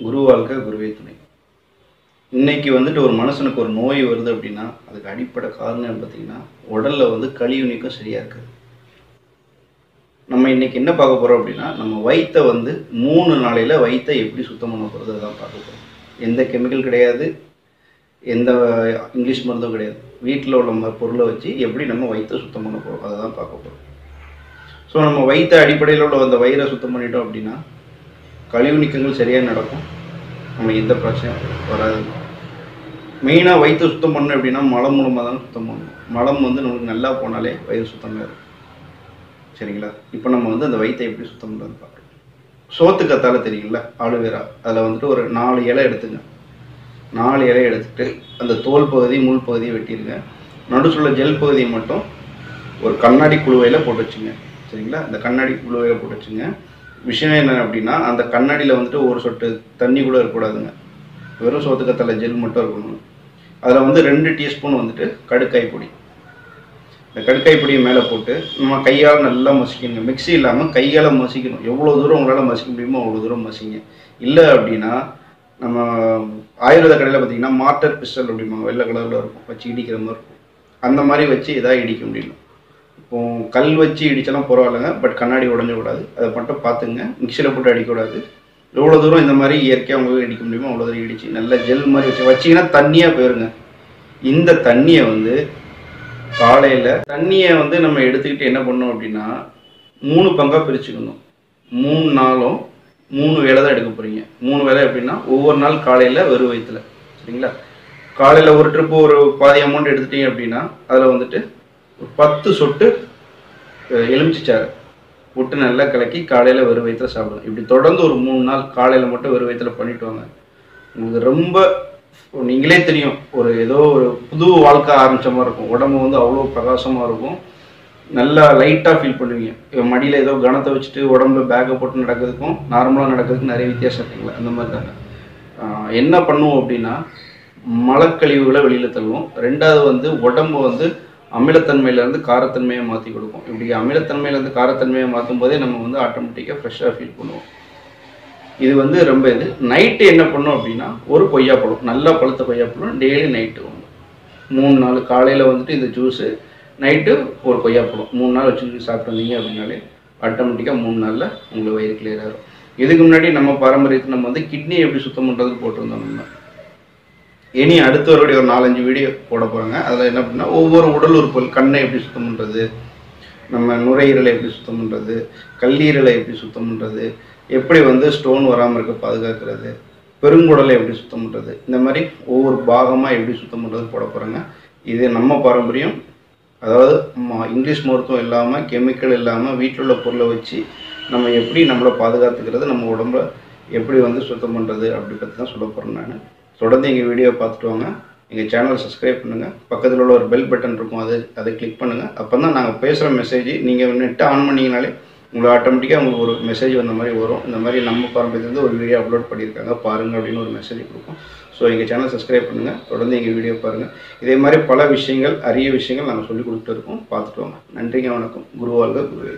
குரு வாழ்க குருவே துணை. இன்னைக்கு வந்துட்டு ஒரு மனுஷனுக்கு ஒரு நோய் வருது அப்படின்னா அதுக்கு அடிப்படை காரணம் பார்த்தீங்கன்னா உடலில் வந்து கழிவு நீக்கம் சரியாக இருக்குது. நம்ம இன்னைக்கு என்ன பார்க்க போகிறோம் அப்படின்னா நம்ம வயிற்றை வந்து மூணு நாளையில் வயிற்றை எப்படி சுத்தம் பண்ண போகிறது அதான் பார்க்க போகிறோம் எந்த கெமிக்கல் கிடையாது. எந்த இங்கிலீஷ் மருந்தும் கிடையாது. வீட்டில் உள்ள ம- பொருளை வச்சு எப்படி நம்ம வயித்தை சுத்தம் பண்ண போகிறோம் அதை தான் பார்க்க போகிறோம் ஸோ நம்ம வயிற்று அடிப்படையில் உள்ள அந்த வயிறை சுத்தம் பண்ணிட்டோம் அப்படின்னா கழிவு நீக்கங்கள் சரியாக நடக்கும். நம்ம எந்த பிரச்சனையும் வராது. மெயினாக வயிற்று சுத்தம் பண்ணணும் அப்படின்னா மலம் மூலமாக தான் சுத்தம் பண்ணணும். மலம் வந்து நம்மளுக்கு நல்லா போனாலே வயிறு சுத்தமாக இருக்கும். சரிங்களா? இப்போ நம்ம வந்து அந்த வயிற்றை எப்படி சுத்தம் பண்ணுறது பார்க்கலாம். சோத்து கத்தால தெரியுங்களா ஆலுவேரா. அதில் வந்துட்டு ஒரு நாலு இலை எடுத்துங்க. நாலு இலை எடுத்துட்டு அந்த தோல் பகுதி முள் பகுதியை வெட்டிடுங்க. நடுசுள்ள ஜெல் பகுதியை மட்டும் ஒரு கண்ணாடி குழுவையில் போட்டு வச்சுங்க. சரிங்களா? அந்த கண்ணாடி குழுவையில் போட்டு வச்சுங்க. விஷயம் என்ன அப்படின்னா அந்த கண்ணாடியில் வந்துட்டு ஒரு சொட்டு தண்ணி கூட இருக்கக்கூடாதுங்க. வெறும் சோத்துக்கத்தலை ஜெல் மட்டும் இருக்கணும். அதில் வந்து ரெண்டு டீஸ்பூன் வந்துட்டு கடுக்காய் பொடி. இந்த கடுக்காய் பொடியை மேலே போட்டு நம்ம கையால் நல்லா மசிக்கணுங்க. மிக்ஸி இல்லாமல் கையால் மசிக்கணும். எவ்வளோ தூரம் உங்களால் மசிக்க முடியுமோ அவ்வளோ தூரம் மசிங்க. இல்லை அப்படின்னா நம்ம ஆயுர்வேத கடையில் பார்த்தீங்கன்னா மாட்டர் பிஸ்டல் அப்படிம்பாங்க. வெள்ளை கலரில் இருக்கும். வச்சு இடிக்கிற மாதிரி இருக்கும். அந்த மாதிரி வச்சு எதாவது இடிக்க முடியும் இப்போ கல் வச்சு இடிச்செல்லாம் பரவாயில்லைங்க பட் கண்ணாடி உடஞ்சக்கூடாது அதை மட்டும் பார்த்துங்க. மிக்சியில் போட்டு அடிக்கக்கூடாது. எவ்வளோ தூரம் இந்த மாதிரி இயற்கையாக உங்களுக்கு இடிக்க முடியுமோ அவ்வளோ தூரம் இடிச்சு நல்ல ஜெல் மாதிரி வச்சு வச்சிங்கன்னா தண்ணியாக போயிருங்க. இந்த தண்ணியை வந்து காலையில் தண்ணியை வந்து நம்ம எடுத்துக்கிட்டு என்ன பண்ணோம் அப்படின்னா மூணு பங்காக பிரிச்சுக்கணும். மூணு நாளும் மூணு வேலை தான் எடுக்க போகிறீங்க மூணு வேலை எப்படின்னா ஒவ்வொரு நாள் காலையில் வெறும் வயிற்றுல சரிங்களா? காலையில் ஒரு ட்ரிப்பு ஒரு பாதி அமௌண்ட் எடுத்துட்டீங்க அப்படின்னா அதில் வந்துட்டு ஒரு பத்து சொட்டு எலுமிச்சிச்சாறு புட்டு விட்டு நல்லா கலக்கி காலையில் வெறும் வயிற்றுல சாப்பிடணும். இப்படி தொடர்ந்து ஒரு மூணு நாள் காலையில் மட்டும் வெறும் வயிற்றுல பண்ணிட்டு வாங்க. உங்களுக்கு ரொம்ப நீங்களே தெரியும் ஒரு ஏதோ ஒரு புது வாழ்க்கை ஆரம்பிச்ச மாதிரி இருக்கும். உடம்பு வந்து அவ்வளோ பிரகாசமாக இருக்கும். நல்லா லைட்டாக ஃபீல் பண்ணுவீங்க. இப்போ மடியில் ஏதோ கணத்தை வச்சுட்டு உடம்புல பேக்கை போட்டு நடக்கிறதுக்கும் நார்மலாக நடக்கிறதுக்கும் நிறைய வித்தியாசம் இருக்குங்களா? அந்த மாதிரி தாங்க. என்ன பண்ணுவோம் அப்படின்னா மலக்கழிவுகளை வெளியில் தள்ளுவோம். ரெண்டாவது வந்து உடம்பு வந்து அமிலத்தன்மையிலேருந்து காரத்தன்மையை மாற்றி கொடுக்கும். இப்படி அமிலத்தன்மையிலேருந்து காரத்தன்மையை மாற்றும் போதே நம்ம வந்து ஆட்டோமேட்டிக்காக ஃப்ரெஷ்ஷாக ஃபீல் பண்ணுவோம். இது வந்து ரொம்ப இது. நைட்டு என்ன பண்ணோம் அப்படின்னா ஒரு கொய்யாப்பழம் நல்லா பழுத்த கொய்யாப்பழம் டெய்லி நைட்டு ஒன்று மூணு நாள் காலையில் வந்துட்டு இந்த ஜூஸு நைட்டு ஒரு கொய்யாப்பழம் மூணு நாள் வச்சு சாப்பிட்ருந்தீங்க அப்படின்னாலே ஆட்டோமேட்டிக்காக மூணு நாளில் உங்களுக்கு வயிறு கிளியர் ஆகிடும் இதுக்கு முன்னாடி நம்ம பாரம்பரியத்தை நம்ம வந்து கிட்னி எப்படி சுத்தம் பண்ணுறதுக்கு போட்டிருந்தோம் நம்ம. இனி அடுத்தவருடைய ஒரு நாலஞ்சு வீடியோ போட போகிறாங்க அதில் என்ன பண்ணால் ஒவ்வொரு உடல் உறுப்புகள் கண்ணை எப்படி சுத்தம் பண்ணுறது நம்ம நுரையீரலை எப்படி சுத்தம் பண்ணுறது கல்லீரலை எப்படி சுத்தம் பண்ணுறது எப்படி வந்து ஸ்டோன் வராமல் இருக்க பாதுகாக்கிறது பெருங்குடலை எப்படி சுத்தம் பண்ணுறது இந்த மாதிரி ஒவ்வொரு பாகமாக எப்படி சுத்தம் பண்ணுறது போட போகிறாங்க இது நம்ம பாரம்பரியம். அதாவது இங்கிலீஷ் மருத்துவம் இல்லாமல் கெமிக்கல் இல்லாமல் வீட்டில் உள்ள பொருளை வச்சு நம்ம எப்படி நம்மளை பாதுகாத்துக்கிறது நம்ம உடம்ப எப்படி வந்து சுத்தம் பண்ணுறது அப்படி பற்றி தான் சொல்ல போகிறேன் நான். தொடர்ந்து எங்கள் வீடியோ பார்த்துட்டு வாங்க. எங்கள் சேனல் சப்ஸ்கிரைப் பண்ணுங்கள் பக்கத்தில் உள்ள ஒரு பெல் பட்டன் இருக்கும். அது அதை கிளிக் பண்ணுங்கள் அப்போ தான் நாங்கள் பேசுகிற மெசேஜ் நீங்கள் நெட்டை ஆன் பண்ணிங்கனாலே உங்களுக்கு ஆட்டோமேட்டிக்காக உங்களுக்கு ஒரு மெசேஜ் வந்த மாதிரி வரும். இந்த மாதிரி நம்ம பாரம்பரியத்துலேருந்து ஒரு வீடியோ அப்லோட் பண்ணியிருக்காங்க. பாருங்கள் அப்படின்னு ஒரு மெசேஜ் கொடுக்கும். ஸோ எங்கள் சேனல் சப்ஸ்கிரைப் பண்ணுங்கள் தொடர்ந்து எங்கள் வீடியோ பாருங்கள் இதே மாதிரி பல விஷயங்கள் அரிய விஷயங்கள் நாங்கள் சொல்லிக் கொடுத்துட்டு இருக்கோம். பார்த்துட்டு வாங்க. நன்றிங்க வணக்கம். குருவாழ்க குருவே